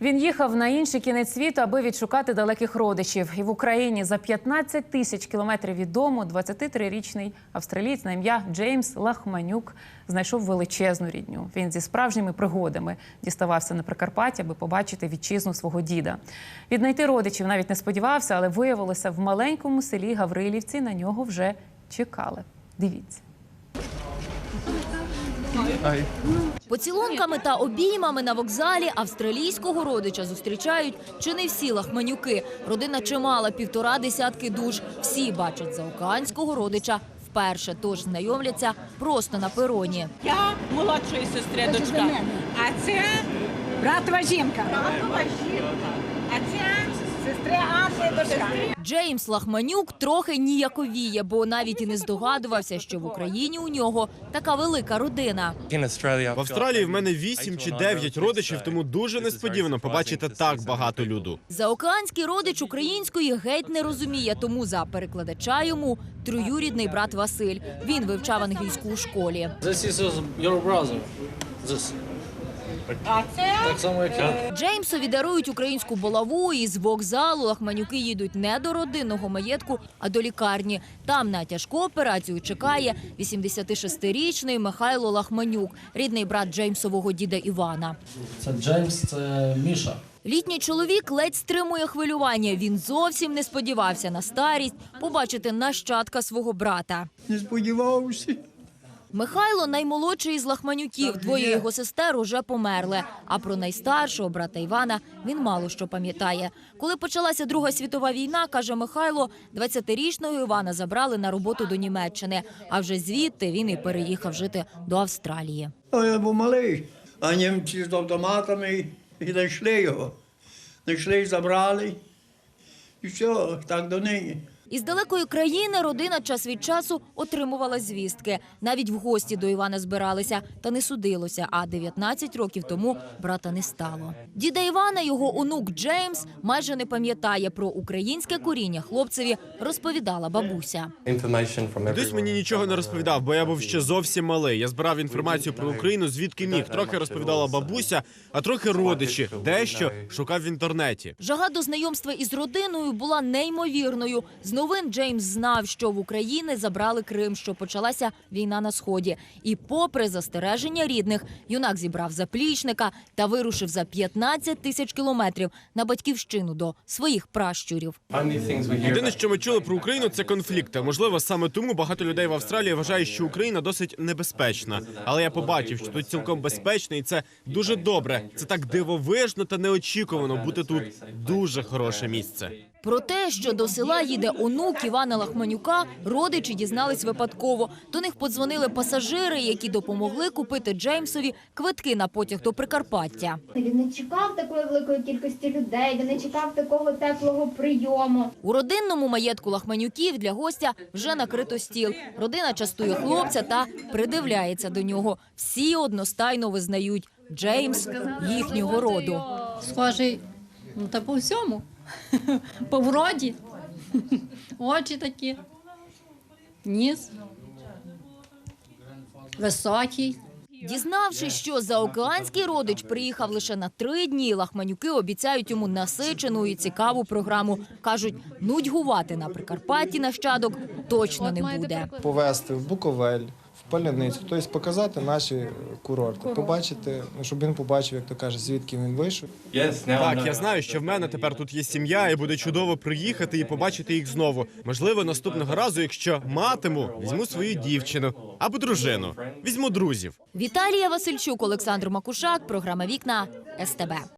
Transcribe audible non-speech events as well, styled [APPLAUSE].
Він їхав на інший кінець світу, аби відшукати далеких родичів. І в Україні за 15 тисяч кілометрів від дому 23-річний австралієць на ім'я Джеймс Лахманюк знайшов величезну рідню. Він зі справжніми пригодами діставався на Прикарпаття, аби побачити вітчизну свого діда. Віднайти родичів навіть не сподівався, але виявилося в маленькому селі Гаврилівці. На нього вже чекали. Дивіться. Поцілунками та обіймами на вокзалі австралійського родича зустрічають чи не всі лахманюки. Родина чимала півтора десятки душ. Всі бачать заокеанського родича вперше, тож знайомляться просто на пероні. Я молодшої сестри дочка. А це Братова жінка. братова жінка. А це сестри Анни дочка. Джеймс Лахманюк трохи ніяковіє, бо навіть і не здогадувався, що в Україні у нього така велика родина. В Австралії в мене 8 чи 9 родичів, тому дуже несподівано побачити так багато люду. Заокеанський родич української геть не розуміє, тому за перекладача йому троюрідний брат Василь. Він вивчав англійську у школі. This is your brother. This. А це Так само, як я. Джеймсові дарують українську булаву, і з вокзалу лахманюки їдуть не до родинного маєтку, а до лікарні. Там на тяжку операцію чекає 86-річний Михайло Лахманюк, рідний брат Джеймсового діда Івана. Це Джеймс, це Міша. Літній чоловік ледь стримує хвилювання. Він зовсім не сподівався на старість побачити нащадка свого брата. Не сподівався. Михайло наймолодший із лахманюків. Двоє його сестер уже померли. А про найстаршого брата Івана він мало що пам'ятає. Коли почалася Друга світова війна, каже Михайло, 20-річного Івана забрали на роботу до Німеччини. А вже звідти він і переїхав жити до Австралії. Я був малий, а німці з автоматами і знайшли його. Знайшли, забрали. І все, так до нині. Із далекої країни родина час від часу отримувала звістки. Навіть в гості до Івана збиралися, та не судилося. А 19 років тому брата не стало. Діда Івана, його онук Джеймс, майже не пам'ятає про українське коріння. Хлопцеві розповідала бабуся. Десь мені нічого не розповідав, бо я був ще зовсім малий. Я збирав інформацію про Україну, звідки міг. Трохи розповідала бабуся, а трохи родичі. Дещо шукав в інтернеті. Жага до знайомства із родиною була неймовірною. З новин Джеймс знав, що в Україні забрали Крим, що почалася війна на сході. І, попри застереження рідних, юнак зібрав заплічника та вирушив за 15 тисяч кілометрів на батьківщину до своїх пращурів. Єдине, що ми чули про Україну, це конфлікти. Можливо, саме тому багато людей в Австралії вважають, що Україна досить небезпечна. Але я побачив, що тут цілком безпечно, і це дуже добре. Це так дивовижно та неочікувано бути тут. Дуже хороше місце. Про те, що до села їде онук Івана Лахманюка, родичі дізнались випадково. До них подзвонили пасажири, які допомогли купити Джеймсові квитки на потяг до Прикарпаття. Він не чекав такої великої кількості людей, він не чекав такого теплого прийому. У родинному маєтку Лахманюків для гостя вже накрито стіл. Родина частує хлопця та придивляється до нього. Всі одностайно визнають Джеймс їхнього роду. Схожий ну, та по всьому. [LAUGHS] По вроді. [LAUGHS] Очі такі. Ніс. Високий. Дізнавшись, що заокеанський родич приїхав лише на три дні, лахманюки обіцяють йому насичену і цікаву програму. кажуть, нудьгувати на Прикарпатті нащадок точно не буде. повезти в Буковель, в Паляницю, тобто показати наші курорти, побачити, ну, щоб він побачив, як то каже, звідки він вийшов. Так, я знаю, що в мене тепер тут є сім'я, і буде чудово приїхати і побачити їх знову. Можливо, наступного разу, якщо матиму, візьму свою дівчину або дружину, візьму друзів. Віталія Васильчук, Олександр Макушак, програма Вікна СТБ.